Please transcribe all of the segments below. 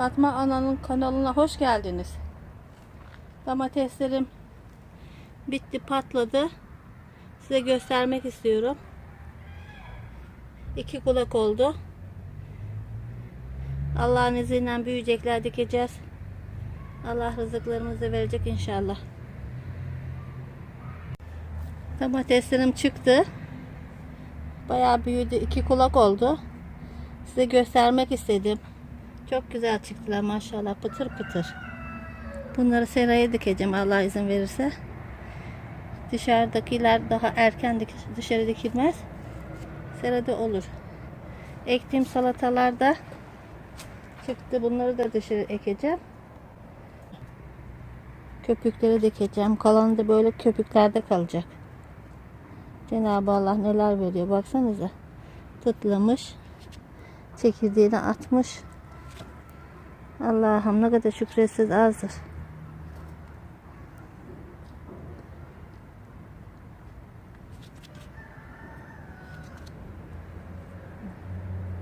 Fatma Ana'nın kanalına hoş geldiniz. Domateslerim bitti patladı. Size göstermek istiyorum. İki kulak oldu. Allah'ın izniyle büyüyecekler dikeceğiz. Allah rızıklarımızı verecek inşallah. Domateslerim çıktı. Bayağı büyüdü. iki kulak oldu. Size göstermek istedim. Çok güzel çıktılar maşallah. Pıtır pıtır. Bunları seraya dikeceğim Allah izin verirse. Dışarıdakiler daha erken dik dışarı dikilmez. Serada olur. Ektiğim salatalar da çıktı. Bunları da dışarı ekeceğim. Köpükleri dikeceğim. Kalanı da böyle köpüklerde kalacak. Cenab-ı Allah neler veriyor. Baksanıza. Tıtlamış. Çekirdeğini atmış. Allah'ım ne kadar şükretsiz azdır.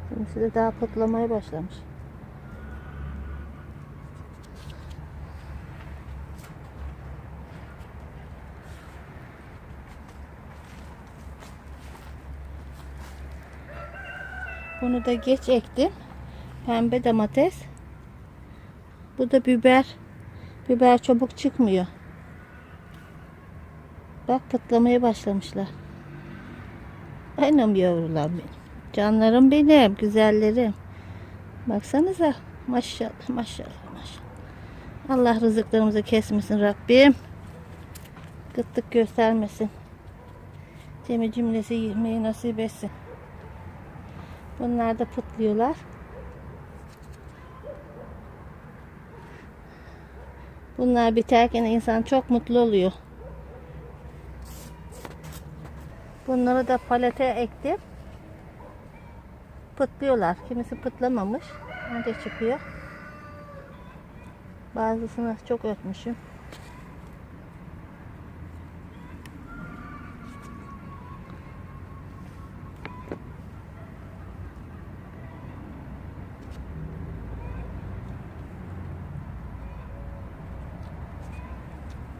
Kimisi de daha patlamaya başlamış. Bunu da geç ektim. Pembe domates. Bu da biber. Biber çabuk çıkmıyor. Bak patlamaya başlamışlar. Benim yavrular benim. Canlarım benim. Güzellerim. Baksanıza. Maşallah maşallah maşallah. Allah rızıklarımızı kesmesin Rabbim. Gıttık göstermesin. Cemi cümlesi yemeği nasip etsin. Bunlar da pıtlıyorlar. Bunlar biterken insan çok mutlu oluyor. Bunları da palete ektim. Pıtlıyorlar. Kimisi pıtlamamış. Anca çıkıyor. Bazısını çok ötmüşüm.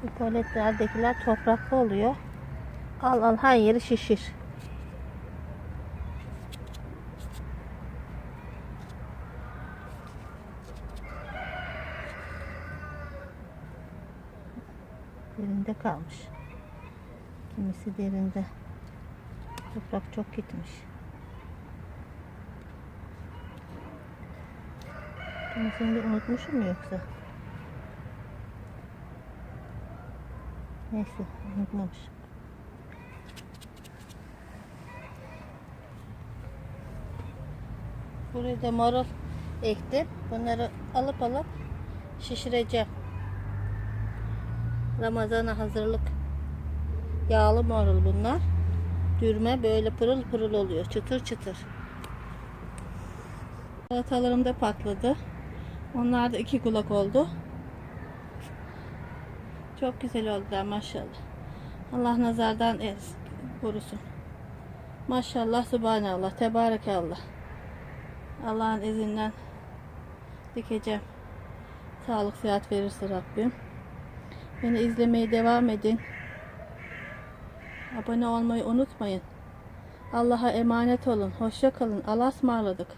Paletlerdekiler topraklı oluyor. Al al her yeri şişir. Derinde kalmış. Kimisi derinde. Toprak çok gitmiş. Kimisini de unutmuşum mu yoksa? Neyse unutmamış. Buraya da marul ektim. Bunları alıp alıp şişireceğim. Ramazana hazırlık. Yağlı marul bunlar. Dürme böyle pırıl pırıl oluyor. Çıtır çıtır. Salatalarım da patladı. Onlar da iki kulak oldu. Çok güzel oldular maşallah. Allah nazardan ez, korusun. Maşallah, subhanallah, tebarekallah. Allah'ın izinden dikeceğim. Sağlık, sıhhat verirse Rabbim. Beni izlemeye devam edin. Abone olmayı unutmayın. Allah'a emanet olun. Hoşça kalın. Allah'a ısmarladık.